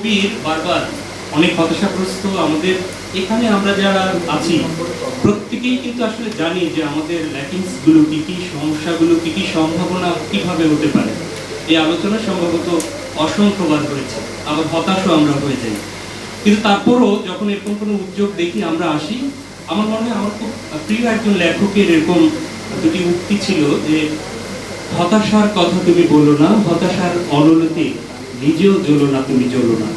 কবির বারবার অনেক হতাশাগ্রস্ত আমাদের। এখানে আমরা যারা আছি, প্রত্যেকেই কিন্তু আসলে জানি যে আমাদের ল্যাকিংসগুলো কি কি, সমস্যাগুলো কি কি, সম্ভাবনা কীভাবে হতে পারে। এই আলোচনা সম্ভবত অসংখ্যবার হয়েছে, আবার হতাশও আমরা হয়ে যাই। কিন্তু তারপরও যখন এরকম কোনো উদ্যোগ দেখি, আমরা আসি, আমার মনে হয় আমার খুব প্রিয় একজন লেখকের এরকম দুটি উক্তি ছিল যে, হতাশার কথা তুমি বলো না, হতাশার অনলতে নিজেও জ্বলো না, তুমি জ্বলো না।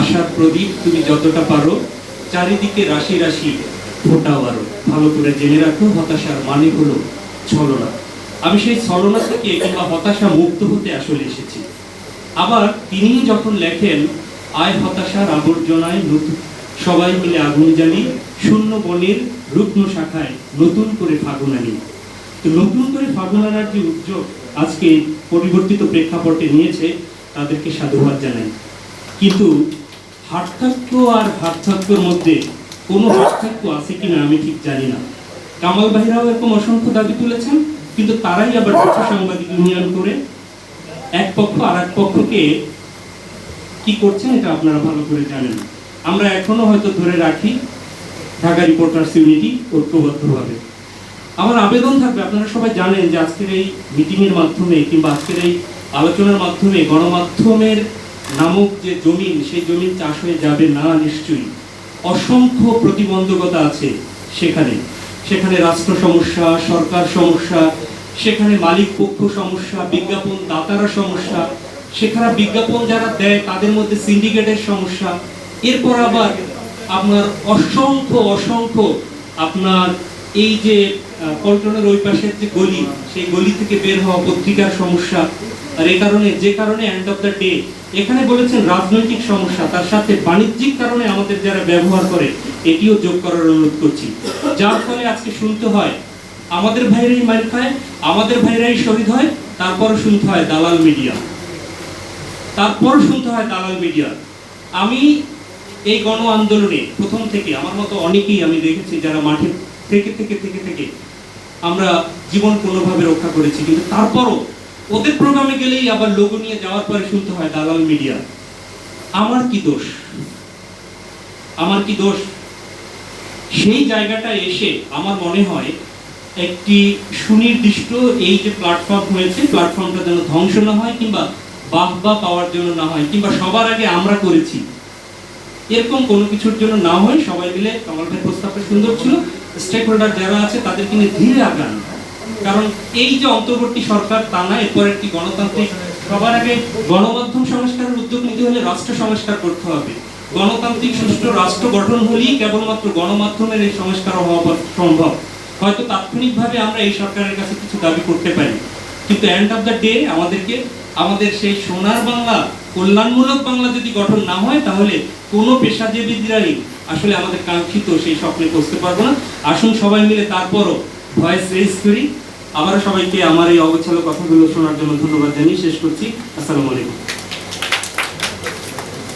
আশার প্রদীপ তুমি যতটা পারো, চারিদিকে রাশি রাশি, ফোটাও আরও। ভালো করে জেনে রাখো, হতাশার মানে হলো ছলনা। আমি সেই ছলনা থেকে কিংবা হতাশা মুক্ত হতে আসলে এসেছি। আবার তিনি যখন লেখেন, আয় হতাশার আবর্জনায় নতুন সবাই মিলে আগুন জ্বালি শূন্য বনের রুগ্ন শাখায় নতুন করে ফাগুন আনি। তো নতুন করে ফাগুন আনার যে উদ্যোগ আজকে পরিবর্তিত প্রেক্ষাপটে নিয়েছে তাদেরকে সাধুবাদ জানাই। কিন্তু হার্থাক্য আর হার্থাক্যর মধ্যে কোনো হার্থাক্য আছে কিনা আমি ঠিক জানি না। কামাল ভাইরাও এরকম অসংখ্য দাবি তুলেছেন, কিন্তু তারাই আবার বিশ্ব সাংবাদিক ইউনিয়ন করে এক পক্ষ আর এক পক্ষকে কি করছেন এটা আপনারা ভালো করে জানেন। আমরা এখনও হয়তো ধরে রাখি, ঢাকা রিপোর্টার্স ইউনিটি ঐক্যবদ্ধভাবে। আমার আবেদন থাকবে, আপনারা সবাই জানেন যে আজকের এই মিটিংয়ের মাধ্যমে কিংবা আজকের এই আলোচনার মাধ্যমে, গণমাধ্যমের নামক যে জমিন, সেই জমিন চাষ হয়ে যাবে না নিশ্চয়ই। অসংখ্য প্রতিবন্ধকতা আছে সেখানে। সেখানে রাষ্ট্র সমস্যা, সরকার সমস্যা, সেখানে মালিক পক্ষ সমস্যা, বিজ্ঞাপন দাতারা সমস্যা। সেখানে বিজ্ঞাপন যারা দেয়, তাদের মধ্যে সিন্ডিকেটের সমস্যা। এরপর আবার আপনার অসংখ্য অসংখ্য আপনার এই যে পল্টনের ওই পাশের যে গলি, সেই গলি থেকে বের হওয়া পত্রিকার সমস্যা, আর এই কারণে, যে কারণে এন্ড অফ দ্য ডে এখানে বলেছেন রাজনৈতিক সমস্যা, তার সাথে বাণিজ্যিক কারণে আমাদের যারা ব্যবহার করে, এটিও যোগ করার অনুরোধ করছি। যার ফলে আজকে শুনতে হয়, আমাদের ভাইরাই মার খায়, আমাদের ভাইরাই শহীদ হয়, তারপরও শুনতে হয় দালাল মিডিয়া। তারপর শুনতে হয় দালাল মিডিয়া। আমি এই গণ আন্দোলনে, প্রথম থেকে, আমার মতো অনেকেই আমি দেখেছি যারা মাঠে থেকে থেকে থেকে থেকে আমরা জীবন কোনোভাবে রক্ষা করেছি। কিন্তু তারপরও ওদের প্রোগ্রামে গেলেই আবার লোগো নিয়ে যাওয়ার পরে শুনতে হয় দালাল মিডিয়া আমার কি দোষ? আমার কি দোষ? সেই জায়গাটা এসে আমার মনে হয় একটি সুনির্দিষ্ট এই যে প্ল্যাটফর্ম হয়েছে প্ল্যাটফর্মটা যেন ধ্বংস না হয় কিংবা বাহবা পাওয়ার জন্য না হয়, কিংবা সবার আগে আমরা করেছি। এরকম কোনো কিছুর জন্য না হয়, সবাই মিলে কামাল প্রস্তাবটা সুন্দর ছিল। স্টেক হোল্ডার যারা আছে, তাদেরকে নিয়ে ধীরে আগান। কারণ এই যে অন্তর্বর্তী সরকার, তা না, এরপর একটি গণতান্ত্রিক, সবার আগে গণমাধ্যম সংস্কারের উদ্যোগ নিতে হলে রাষ্ট্র সংস্কার করতে হবে। গণতান্ত্রিক সুষ্ঠু রাষ্ট্র গঠন হলেই কেবলমাত্র গণমাধ্যমের এই সংস্কার হওয়া সম্ভব। হয়তো তাৎক্ষণিকভাবে আমরা এই সরকারের কাছে কিছু দাবি করতে পারি। কিন্তু এন্ড অফ দ্য ডে আমাদেরকে, আমাদের সেই সোনার বাংলা কল্যাণমূলক বাংলা যদি গঠন না হয়, তাহলে কোনো পেশাজীবীরাই আসলে আমাদের কাঙ্ক্ষিত সেই স্বপ্নে পৌঁছতে পারব না। আসুন সবাই মিলে তারপরও ভয়েস রেজ করি। আবারও সবাইকে আমার এই অগোছালো কথাগুলো শোনার জন্য ধন্যবাদ জানিয়ে শেষ করছি। আসসালামু আলাইকুম।